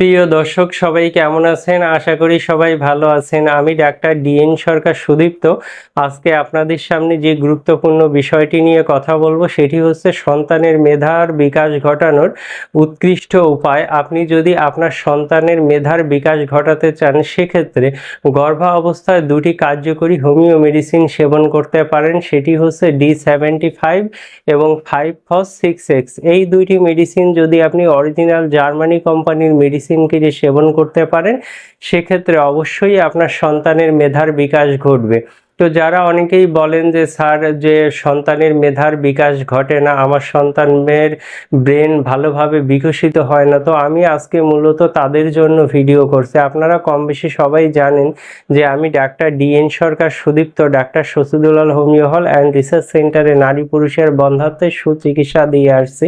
প্রিয় দর্শক, সবাই কেমন আছেন? আশা করি সবাই ভালো আছেন। আমি ডাক্তার ডিএন সরকার সুদীপ্ত। আজকে আপনাদের সামনে যে গুরুত্বপূর্ণ বিষয়টি নিয়ে কথা বলব, সেটি হচ্ছে সন্তানের মেধার বিকাশ ঘটানোর উৎকৃষ্ট উপায়। আপনি যদি আপনার সন্তানের মেধার বিকাশ ঘটাতে চান, সেক্ষেত্রে গর্ভা অবস্থায় দুটি কার্যকরী হোমিও মেডিসিন সেবন করতে পারেন। সেটি হচ্ছে ডি সেভেন্টি ফাইভ এবং ফাইভ ফস সিক্স এক্স। এই দুইটি মেডিসিন যদি আপনি অরিজিনাল জার্মানি কোম্পানির মেডিসিন কিনে সেবন করতে পারেন সেক্ষেত্রে অবশ্যই আপনার সন্তানের মেধার বিকাশ ঘটবে। তো যারা অনেকেই বলেন যে, স্যার, যে সন্তানের মেধার বিকাশ ঘটে না, আমার সন্তানের ব্রেন ভালোভাবে বিকশিত হয় না। তো আমি আজকে মূলত তাদের জন্য ভিডিও করছি। আপনারা কম বেশি সবাই জানেন যে, আমি doctor DN Sarkar Sudipta, doctor Sashidulal homeo hall and research সেন্টারে নারী পুরুষের বন্ধাত্বের সুচিকিৎসা দিয়ে আসছি।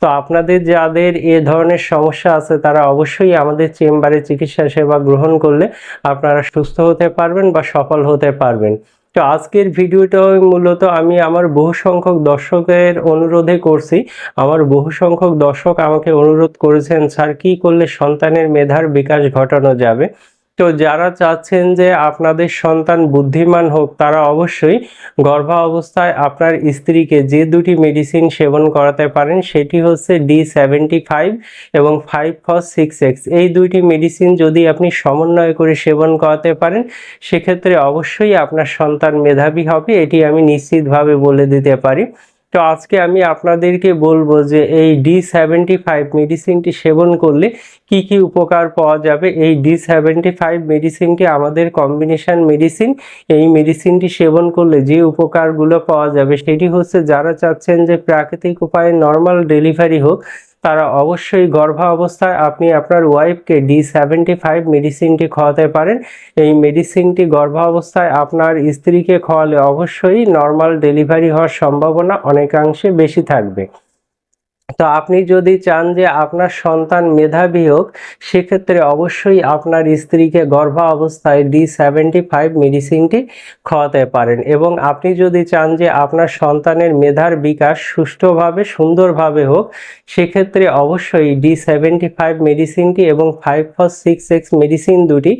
তো আপনাদের যাদের এ ধরনের সমস্যা আছে, তারা অবশ্যই আমাদের চেম্বারে চিকিৎসা সেবা গ্রহণ করলে আপনারা সুস্থ হতে পারবেন বা সফল হতে পারবেন। তো আজকের ভিডিওটা মূলত আমি আমার বহু সংখ্যক দর্শকের অনুরোধে করছি। আমার বহু সংখ্যক দর্শক আমাকে অনুরোধ করেছেন, স্যার, কি করলে সন্তানের মেধার বিকাশ ঘটানো যাবে? তো যারা চাচ্ছেন যে আপনাদের সন্তান বুদ্ধিমান হোক, তারা অবশ্যই গর্ভা অবস্থায় আপনার স্ত্রীকে যে দুটি মেডিসিন সেবন করাতে পারেন, সেটি হচ্ছে ডি সেভেন্টি ফাইভ এবং ফাইভ ফর সিক্স এক্স এই দুইটি মেডিসিন যদি আপনি সমন্বয় করে সেবন করাতে পারেন, সেক্ষেত্রে অবশ্যই আপনার সন্তান মেধাবী হবে, এটি আমি নিশ্চিতভাবে বলে দিতে পারি। তো আজকে আমি আপনাদেরকে বলব যে এই ডি সেভেন্টি ফাইভ মেডিসিনটি সেবন করলে কি কি উপকার পাওয়া যাবে? এই ডি সেভেন্টি ফাইভ মেডিসিনটি আমাদের কম্বিনেশন মেডিসিন এই মেডিসিনটি সেবন করলে যে উপকারগুলো পাওয়া যাবে সেটি হচ্ছে যারা চাচ্ছেন যে প্রাকৃতিক উপায়ে নর্মাল ডেলিভারি হোক তারা অবশ্যই গর্ভাবস্থায় আপনি আপনার ওয়াইফকে ডি সেভেন্টি ফাইভ মেডিসিনটি খাওয়াতে পারেন। এই মেডিসিনটি গর্ভাবস্থায় আপনার স্ত্রীকে খাওয়ালে অবশ্যই নর্মাল ডেলিভারি হওয়ার সম্ভাবনা অনেকাংশে বেশি থাকবে। তো আপনি যদি চান যে আপনার সন্তান মেধাবী হোক, সেক্ষেত্রে অবশ্যই আপনার স্ত্রীকে গর্ভা অবস্থায় ডি সেভেন্টি ফাইভ মেডিসিনটি খাওয়াতে পারেন। এবং আপনি যদি চান যে আপনার সন্তানের মেধার বিকাশ সুষ্ঠুভাবে, সুন্দরভাবে হোক, সেক্ষেত্রে অবশ্যই ডি সেভেন্টি ফাইভ মেডিসিনটি এবং five for six X medicine দুটি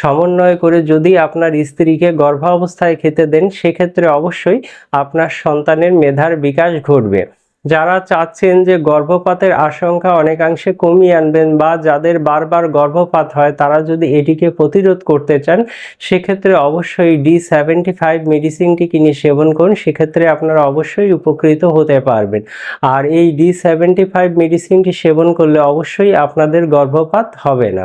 সমন্বয় করে যদি আপনার স্ত্রীকে গর্ভা অবস্থায় খেতে দেন, সেক্ষেত্রে অবশ্যই আপনার সন্তানের মেধার বিকাশ ঘটবে। যারা চাচ্ছেন যে গর্ভপাতের আশঙ্কা অনেকাংশে কমিয়ে আনবেন বা যাদের বারবার গর্ভপাত হয়, তারা যদি এটিকে প্রতিরোধ করতে চান, সেক্ষেত্রে অবশ্যই ডি সেভেন্টি ফাইভ মেডিসিনটি কিনে সেবন করুন। সেক্ষেত্রে আপনারা অবশ্যই উপকৃত হতে পারবেন। আর এই ডি সেভেন্টি ফাইভ মেডিসিনটি সেবন করলে অবশ্যই আপনাদের গর্ভপাত হবে না।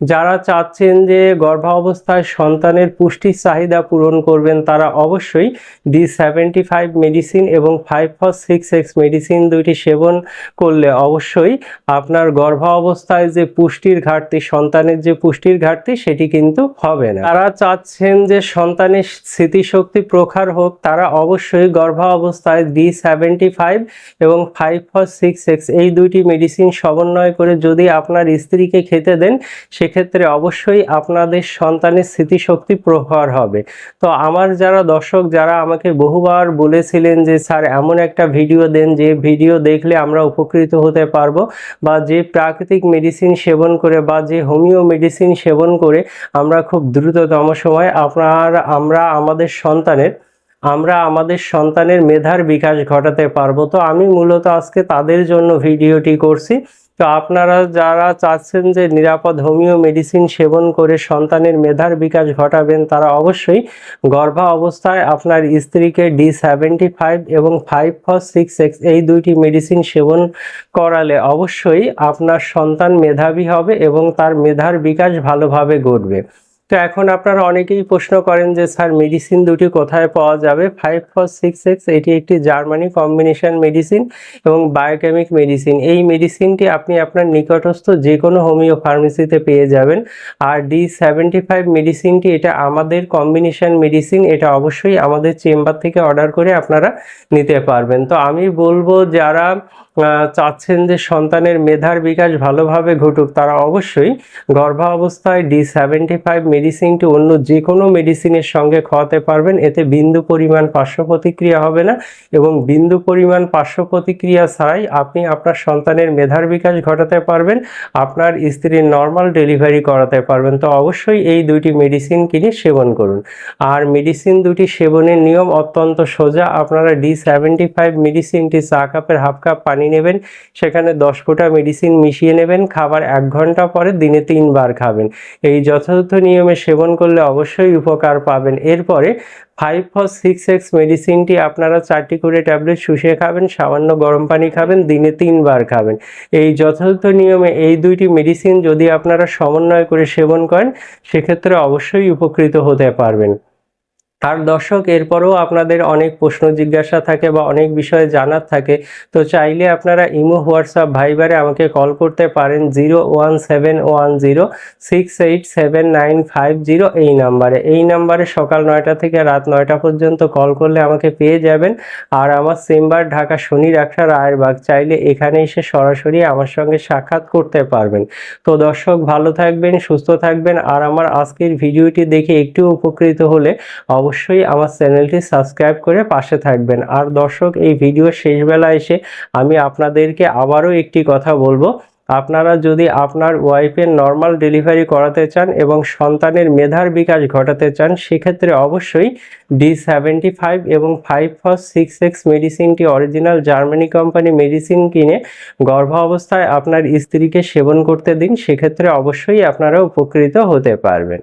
যারা চাচ্ছেন যে গর্ভাবস্থায় সন্তানের পুষ্টির চাহিদা পূরণ করবেন, তারা অবশ্যই ডি সেভেন্টি ফাইভ মেডিসিন এবং five for six X medicine দুইটি সেবন করলে অবশ্যই আপনার গর্ভাবস্থায় যে পুষ্টির ঘাটতি, সন্তানের যে পুষ্টির ঘাটতি, সেটি কিন্তু হবে না। তারা চাচ্ছেন যে সন্তানের স্মৃতিশক্তি প্রখার হোক, তারা অবশ্যই গর্ভাবস্থায় ডি সেভেন্টি ফাইভ এবং ফাইভ ফর সিক্স এক্স এই দুইটি মেডিসিন সমন্বয় করে যদি আপনার স্ত্রীকে খেতে দেন সেক্ষেত্রে অবশ্যই আপনাদের সন্তানের স্মৃতিশক্তি প্রহার হবে। তো আমার যারা দর্শক, যারা আমাকে বহুবার বলেছিলেন যে, স্যার, এমন একটা ভিডিও দেন, যে ভিডিও দেখলে আমরা উপকৃত হতে পারব বা যে প্রাকৃতিক মেডিসিন সেবন করে বা যে হোমিও মেডিসিন সেবন করে আমরা খুব দ্রুততম সময় আপনার, আমরা আমাদের সন্তানের, আমরা আমাদের সন্তানের মেধার বিকাশ ঘটাতে পারব। তো আমি মূলত আজকে তাদের জন্য ভিডিওটি করছি। তো আপনারা যারা চাচ্ছেন যে নিরাপদ হোমিও মেডিসিন সেবন করে সন্তানের মেধার বিকাশ ঘটাবেন, তারা অবশ্যই গর্ভা অবস্থায় আপনার স্ত্রীকে ডি সেভেন্টি ফাইভ এবং ফাইভ ফর সিক্স এক্স এই দুইটি মেডিসিন সেবন করালে অবশ্যই আপনার সন্তান মেধাবী হবে এবং তার মেধার বিকাশ ভালোভাবে ঘটবে। তো এখন আপনারা অনেকেই প্রশ্ন করেন যে, স্যার মেডিসিন দুটি কোথায় পাওয়া যাবে? ফাইভ ফর সিক্স এক্স এটি একটি জার্মানি কম্বিনেশন মেডিসিন এবং বায়োকেমিক মেডিসিন এই মেডিসিনটি আপনি আপনার নিকটস্থ যে কোনো হোমিও ফার্মেসিতে পেয়ে যাবেন। আর ডি সেভেন্টি ফাইভ মেডিসিনটি এটা আমাদের কম্বিনেশন মেডিসিন এটা অবশ্যই আমাদের চেম্বার থেকে অর্ডার করে আপনারা নিতে পারবেন। তো আমি বলব, যারা চাচ্ছেন যে সন্তানের মেধার বিকাশ ভালোভাবে ঘটুক, তারা অবশ্যই গর্ভাবস্থায় ডি সেভেন্টি ফাইভ মেডিসিনটি অন্য যে কোনো মেডিসিনের সঙ্গে খাওয়াতে পারবেন। এতে বিন্দু পরিমাণ পার্শ্ব প্রতিক্রিয়া হবে না এবং বিন্দু পরিমাণ পার্শ্ব প্রতিক্রিয়া ছাড়াই আপনি আপনার সন্তানের মেধার বিকাশ ঘটাতে পারবেন, আপনার স্ত্রীর নর্মাল ডেলিভারি করাতে পারবেন। তো অবশ্যই এই দুইটি মেডিসিন কিনে সেবন করুন। আর মেডিসিন দুটি সেবনের নিয়ম অত্যন্ত সোজা। আপনারা ডি সেভেন্টি ফাইভ মেডিসিনটি চা কাপের হাফ কাপ পানি নেবেন, সেখানে দশ ফোঁটা মেডিসিন মিশিয়ে নেবেন, খাবার এক ঘণ্টা পরে দিনে তিনবার খাবেন। এই যথাযথ নিয়মে সেবন করলে অবশ্যই উপকার পাবেন। এরপরে ফাইভ ফর সিক্স এক্স মেডিসিনটি আপনারা চারটি করে ট্যাবলেট শুষিয়ে খাবেন, সামান্য গরম পানি খাবেন, দিনে তিনবার খাবেন। এই যথাযথ নিয়মে এই দুইটি মেডিসিন যদি আপনারা সমন্বয় করে সেবন করেন, সেক্ষেত্রে অবশ্যই উপকৃত হতে পারবেন। আর দর্শক, এরপরেও আপনাদের অনেক প্রশ্ন জিজ্ঞাসা থাকে বা অনেক বিষয়ে জানার থাকে, তো চাইলে আপনারা ইমো, হোয়াটসঅ্যাপ, ভাইবারে আমাকে কল করতে পারেন zero one seven one zero, six eight seven nine five zero এই নাম্বারে। এই নাম্বারে সকাল নয়টা থেকে রাত নয়টা পর্যন্ত কল করলে আমাকে পেয়ে যাবেন। আর আমার চেম্বার ঢাকা শনি, রাখা, রায়েরবাগ, চাইলে এখানে এসে সরাসরি আমার সঙ্গে সাক্ষাৎ করতে পারবেন। তো দর্শক, ভালো থাকবেন, সুস্থ থাকবেন। আর আমার আজকের ভিডিওটি দেখে একটু উপকৃত হলে অবশ্যই আমার চ্যানেলটি সাবস্ক্রাইব করে পাশে থাকবেন। আর দর্শক, এই ভিডিওর শেষবেলা এসে আমি আপনাদেরকে আবারও একটি কথা বলব। আপনারা যদি আপনার ওয়াইফের নর্মাল ডেলিভারি করাতে চান এবং সন্তানের মেধার বিকাশ ঘটাতে চান, সেক্ষেত্রে অবশ্যই ডি সেভেন্টি ফাইভ এবং ফাইভ ফর সিক্স এক্স মেডিসিনটি অরিজিনাল জার্মানি কোম্পানি মেডিসিন কিনে গর্ভাবস্থায় আপনার স্ত্রীকে সেবন করতে দিন। সেক্ষেত্রে অবশ্যই আপনারা উপকৃত হতে পারবেন।